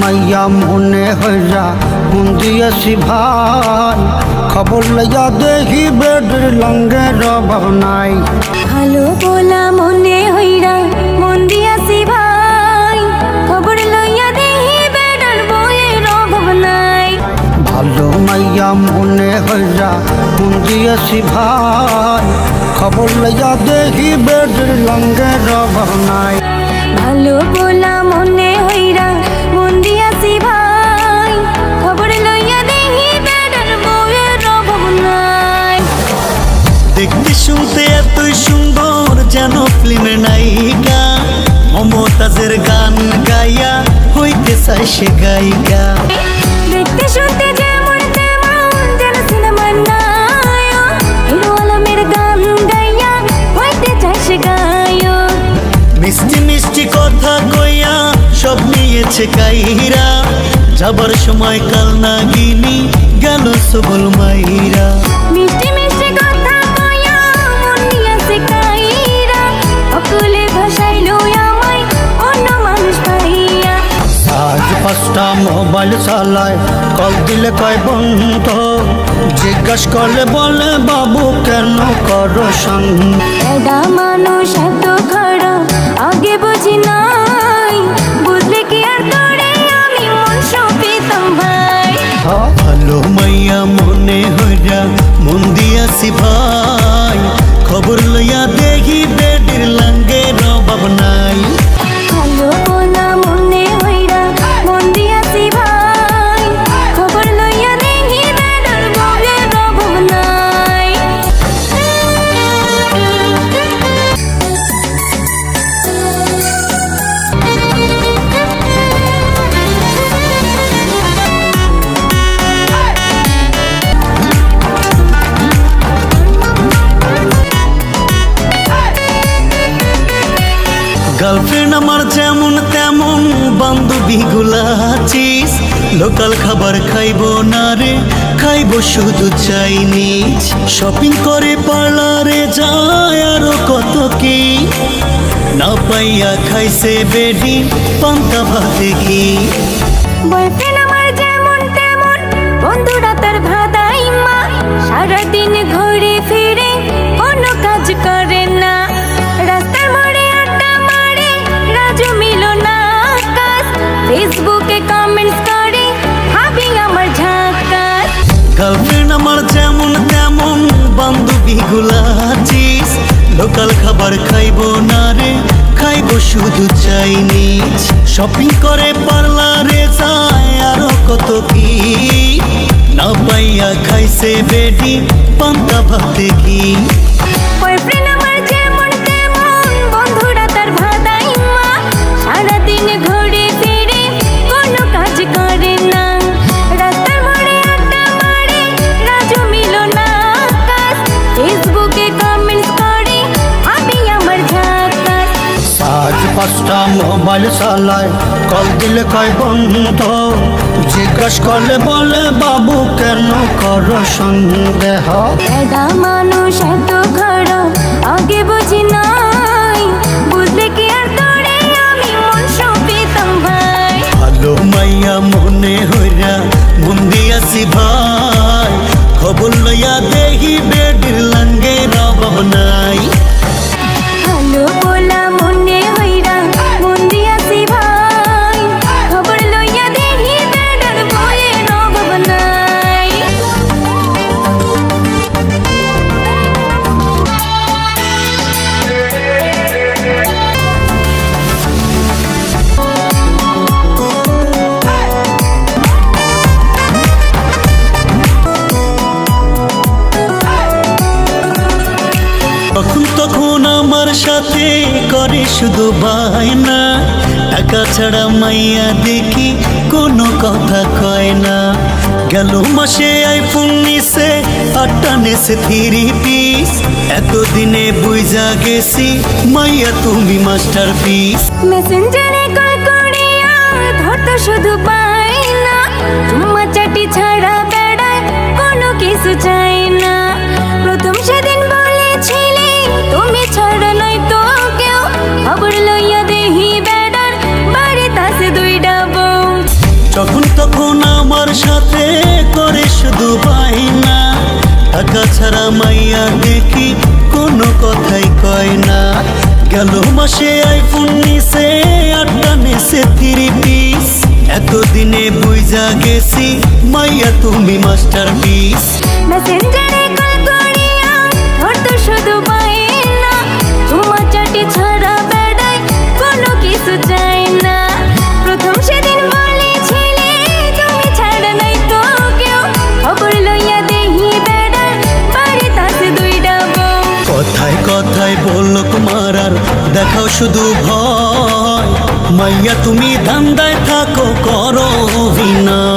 মাইয়া মনে হইয়া মন দিয়েছি ভাই খবর লইয়া দেখি বেডের লঙ্গে রবাব নাই। ভালো বলা মনে হইরা মন দিয়াছি ভাই খবর লইয়া দেহি বেডার বইয়ের অভাব নাই। ভালো মাইয়া মনে হইয়া মন দিয়েছি ভাই খবর লইয়া দেখি বেডের লঙ্গে রবাব নাই। ভালো বলা মনে সে গায়িকা। দেখতে শুনতে যেমন তেমন যেন সিনেমার নায়ক। হিরো আলমের গান গাইয়া হইতে চাই সে গায়ক। মিষ্টি মিষ্টি কথা কইয়া সব নিয়েছে কাইরা। যাবার সময় কাল না গিনি গেল সবল মাইরা। মোবাইল চালায় কল দিলে কয় বন্ধ জিজ্ঞাস করলে বলে বাবু কেন করো এডা মানুষ এত খারাপ আগে বুঝি নাই। বুঝলে কি আর করে? আমি মন সপিতাম ভাই। ভালো মাইয়া মনে হইরা মন দিয়াছি ভাই। গার্লফ্রেন্ড আমার যেমন তেমন বান্ধবী গুলাচিস লোকাল খাবার খাইব না রে, খাইব শুধু চাইনিজ শপিং করে পার্লারে যায় আরও কত কি? না পাইয়া খাইছে বেডি, পান্তা ভাতে কি বয়ফ্রেন্ড গার্লফ্রেন্ড আমার যেমন তেমন বান্ধবী গুলাচিস। লোকাল খাবার খাইব না রে, খাইব শুধু চাইনিজ শপিং করে পার্লারে যায় আরও কত কি? না পাইয়া খাইছে বেডি, পান্তা ভাতে কি পাঁচটা মোবাইল চালায়। কল দিলে কয় বন্ধ জিজ্ঞাস করলে বলে বাবু কেন করো সন্দেহ? এডা মানুষ এত খারাপ আগে বুঝি নাই। বুঝলে কি আর করে? আমি মন সপিতাম ভাই। ভালো মাইয়া মনে হইরা মন দিয়াছি ভাই। খবর লইয়া দেখি বেডির লাঙ্গে রবাব নাই। ভালো বলা শুধু বায়না টাকা ছাড়া মাইয়া দেখি কোনো কথা কয় না। গেল মাসে আইফোন নিছে, আটটা নেছে থ্রি পিস। এতদিনে বুঝা গেছি, মাইয়া তুমি মাস্টার পিস। মেসেঞ্জারে কল করিয়া শুধু পাই না চাটি ছাড়া বেড়ায় কোনো কিছু চাই না। ছাড়া মাইয়া দেখি কোনো কথাই কয় না। গেল মাসে আইফোন নিছে, আটটা নেছে থ্রি পিস এতদিনে বুঝা গেছি, মাইয়া তুমি মাস্টার পিস মেসেঞ্জারে মাইয়া তুমি ধান্দায় থাকো করো অভিনয়।